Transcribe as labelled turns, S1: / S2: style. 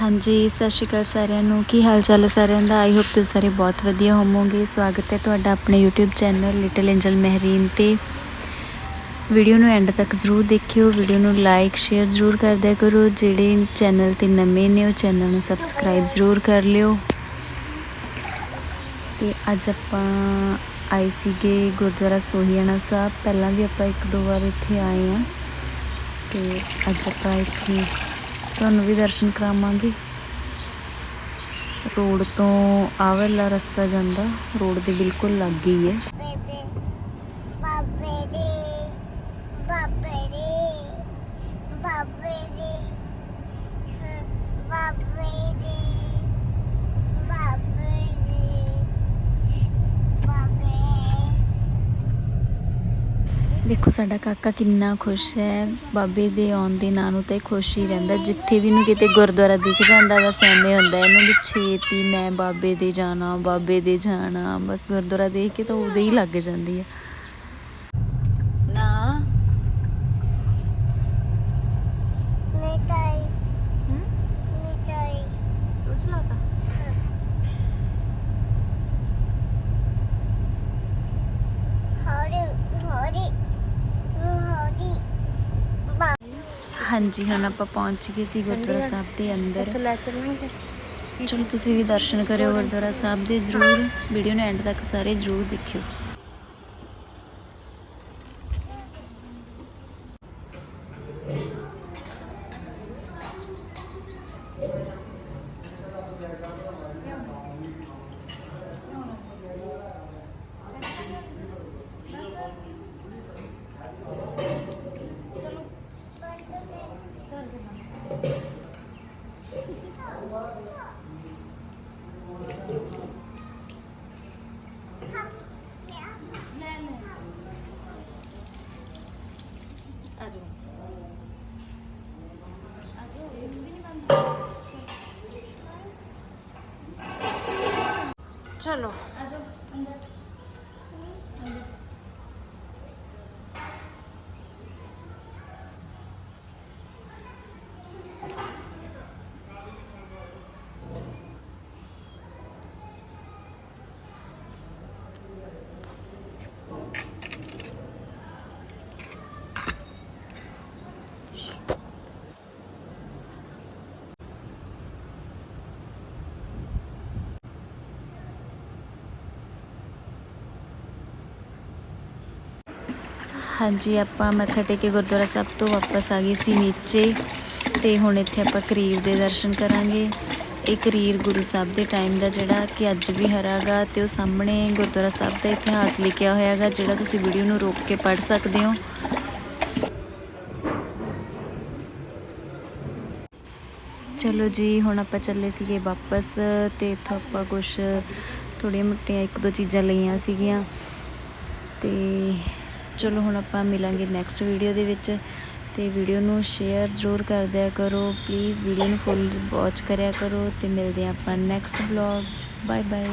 S1: ਹਾਂਜੀ, ਸਤਿ ਸ਼੍ਰੀ ਅਕਾਲ ਸਾਰਿਆਂ ਨੂੰ। ਕੀ ਹਾਲ ਚਾਲ ਹੈ ਸਾਰਿਆਂ ਦਾ? ਆਈ ਹੋਪ ਤੁਸੀਂ ਸਾਰੇ ਬਹੁਤ ਵਧੀਆ ਹੋਵੋਗੇ। ਸਵਾਗਤ ਹੈ ਤੁਹਾਡਾ ਆਪਣੇ YouTube channel little angel Mehreen ਤੇ। ਵੀਡੀਓ ਨੂੰ ਐਂਡ ਤੱਕ ਜ਼ਰੂਰ ਦੇਖਿਓ। ਵੀਡੀਓ ਨੂੰ ਲਾਈਕ ਸ਼ੇਅਰ ਜ਼ਰੂਰ ਕਰ ਦਿਆ ਕਰੋ। ਜਿਹੜੇ ਚੈਨਲ ਤੇ ਨਵੇਂ ਨੇ, ਉਹ ਚੈਨਲ ਨੂੰ ਸਬਸਕ੍ਰਾਈਬ ਜ਼ਰੂਰ ਕਰ ਲਿਓ। ਤੇ ਅੱਜ ਆਪਾਂ ਆਏ ਸੀਗੇ ਗੁਰਦੁਆਰਾ ਸੋਹੀਆਣਾ ਸਾਹਿਬ। ਪਹਿਲਾਂ ਵੀ ਆਪਾਂ ਇੱਕ ਦੋ ਵਾਰ ਇੱਥੇ ਆਏ ਆ ਤੇ ਅੱਜ ਆਪਾਂ ਇੱਥੇ ਤੁਹਾਨੂੰ ਵੀ ਦਰਸ਼ਨ ਕਰਾਵਾਂਗੀ। ਰੋਡ ਤੋਂ ਆਹ ਵਾਲਾ ਰਸਤਾ ਜਾਂਦਾ, ਰੋਡ ਦੇ ਬਿਲਕੁਲ ਲੱਗ ਹੀ ਹੈ। ਦੇਖੋ ਸਾਡਾ ਕਾਕਾ ਕਿੰਨਾ ਖੁਸ਼ ਹੈ। ਬਾਬੇ ਦੇ ਆਉਣ ਦੇ ਨਾਂ ਨੂੰ ਤਾਂ ਖੁਸ਼ ਹੀ ਰਹਿੰਦਾ। ਜਿੱਥੇ ਵੀ ਨੂੰ ਕਿਤੇ ਗੁਰਦੁਆਰਾ ਦਿਖ ਜਾਂਦਾ ਬਸ ਐਵੇਂ ਹੁੰਦਾ। ਇਹਨੂੰ ਵੀ ਛੇਤੀ ਮੈਂ ਬਾਬੇ ਦੇ ਜਾਣਾ ਬਾਬੇ ਦੇ ਜਾਣਾ। ਬਸ ਗੁਰਦੁਆਰਾ ਦੇਖ ਕੇ ਤਾਂ ਉਦੋਂ ਹੀ ਲੱਗ ਜਾਂਦੀ ਹੈ ਨਾ।
S2: ਮਿਠਾਈ। ਮਿਠਾਈ।
S1: ਤੂੰ ਚਲਾਤਾ?
S2: ਹਰੀ
S1: ਹਾਂਜੀ ਹੁਣ ਆਪਾਂ ਪਹੁੰਚ ਗਏ ਸੀ ਗੁਰਦੁਆਰਾ ਸਾਹਿਬ ਦੇ ਅੰਦਰ।
S2: ਲੈ ਚੱਲਾਂਗੇ।
S1: ਚਲੋ ਤੁਸੀਂ ਵੀ ਦਰਸ਼ਨ ਕਰਿਓ ਗੁਰਦੁਆਰਾ ਸਾਹਿਬ ਦੇ ਜ਼ਰੂਰ। ਵੀਡੀਓ ਨੂੰ ਐਂਡ ਤੱਕ ਸਾਰੇ ਜ਼ਰੂਰ ਦੇਖਿਓ।
S2: 가져. 아주 은근히만 봐. 철로. 아주.
S1: ਹਾਂਜੀ, ਆਪਾਂ ਮੱਥਾ ਟੇਕੇ ਗੁਰਦੁਆਰਾ ਸਾਹਿਬ ਤੋਂ ਵਾਪਸ ਆ ਗਏ ਸੀ ਨੀਚੇ ਤੇ ਹੁਣ ਇੱਥੇ ਆਪਾਂ ਕਰੀਰ ਦੇ ਦਰਸ਼ਨ ਕਰਾਂਗੇ। ਇਹ ਕਰੀਰ ਗੁਰੂ ਸਾਹਿਬ ਦੇ ਟਾਈਮ ਦਾ ਜਿਹੜਾ ਕਿ ਅੱਜ ਵੀ ਹਰਾਗਾ ਤੇ ਉਹ ਸਾਹਮਣੇ ਗੁਰਦੁਆਰਾ ਸਾਹਿਬ ਦਾ ਇਤਿਹਾਸ ਲਿਖਿਆ ਹੋਇਆਗਾ ਜਿਹੜਾ ਤੁਸੀਂ ਵੀਡੀਓ ਨੂੰ ਰੋਕ ਕੇ ਪੜ੍ਹ ਸਕਦੇ ਹੋ। ਚਲੋ ਜੀ, ਹੁਣ ਆਪਾਂ ਚੱਲੇ ਸੀਗੇ ਵਾਪਸ ਤੇ ਇੱਥੋਂ ਆਪਾਂ ਕੁਝ ਥੋੜ੍ਹੀਆਂ ਮੋਟੀਆਂ ਇੱਕ ਦੋ ਚੀਜ਼ਾਂ ਲਈਆਂ ਸੀਗੀਆਂ ਤੇ ਚਲੋ ਹੁਣ ਆਪਾਂ ਮਿਲਾਂਗੇ ਨੈਕਸਟ ਵੀਡੀਓ ਦੇ ਵਿੱਚ ਤੇ ਵੀਡੀਓ ਨੂੰ ਸ਼ੇਅਰ ਜ਼ਰੂਰ ਕਰ ਦਿਆ ਕਰੋ। ਪਲੀਜ਼ ਵੀਡੀਓ ਨੂੰ ਫੁੱਲ ਵਾਚ ਕਰਿਆ ਕਰੋ ਤੇ ਮਿਲਦੇ ਹਾਂ ਆਪਾਂ ਨੈਕਸਟ ਵਲੌਗ 'ਚ। Bye bye